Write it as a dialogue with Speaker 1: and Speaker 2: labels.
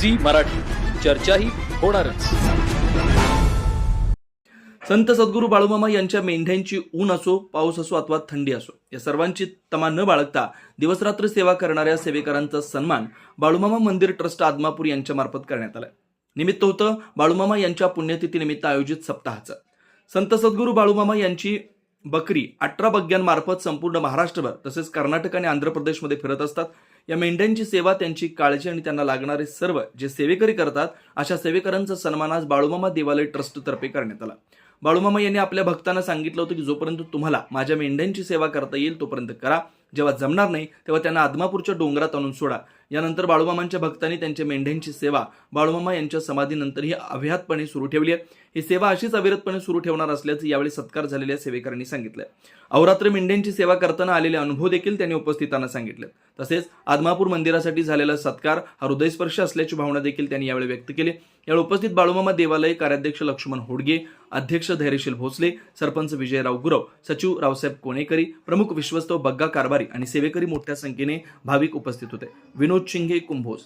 Speaker 1: Zee Marathi. चर्चाही होणारच.
Speaker 2: संत सद्गुरू बाळूमामा यांच्या मेंढ्यांची ऊन असो पाऊस असो अथवा थंडी असो या सर्वांची तमा न बाळगता दिवसरात्र सेवा करणाऱ्या सेवेकरांचा सन्मान बाळूमामा मंदिर ट्रस्ट आदमापूर यांच्या मार्फत करण्यात आलाय. निमित्त होतं बाळूमामा यांच्या पुण्यतिथीनिमित्त आयोजित सप्ताहाचं. संत सद्गुरू बाळूमामा यांची बकरी अठरा बग्ग्यांमार्फत संपूर्ण महाराष्ट्रभर तसेच कर्नाटक आणि आंध्र प्रदेशमध्ये फिरत असतात. या मेंढ्यांची सेवा त्यांची काळजी आणि त्यांना लागणारे सर्व जे सेवेकरी करतात अशा सेवेकरांचा सन्मान आज बाळूमामा देवालय ट्रस्टतर्फे करण्यात आला. बाळूमामा यांनी आपल्या भक्तांना सांगितलं होतं की जोपर्यंत तुम्हाला माझ्या मेंढ्यांची सेवा करता येईल तोपर्यंत करा. जेव्हा जमणार नाही तेव्हा त्यांना आदमापूरच्या डोंगरात आणून सोडा. यानंतर बाळूमामांच्या भक्तांनी त्यांच्या मेंढ्यांची सेवा बाळूमामा यांच्या समाधीनंतरही अव्याहतपणे सुरू ठेवली आहे. ही सेवा अशीच अविरतपणे सुरू ठेवणार असल्याचं यावेळी सत्कार झालेल्या सेवेकरांनी सांगितलंय. अवरात्र मेंढ्यांची सेवा करताना आलेले अनुभव देखील त्यांनी उपस्थितांना सांगितले तसेच आदमापूर मंदिरासाठी झालेला सत्कार हा हृदयस्पर्श असल्याची भावना देखील त्यांनी यावेळी व्यक्त केली. यावेळी उपस्थित बाळूमामा देवालय कार्याध्यक्ष लक्ष्मण होडगे अध्यक्ष धैर्यशील भोसले सरपंच विजयराव गुरव सचिव रावसाहेब कोणेकरी प्रमुख विश्वस्त बग्गा कारभारी आणि सेवेकरी मोठ्या संख्येने भाविक उपस्थित होते. विनोद चिंगे कुंभोज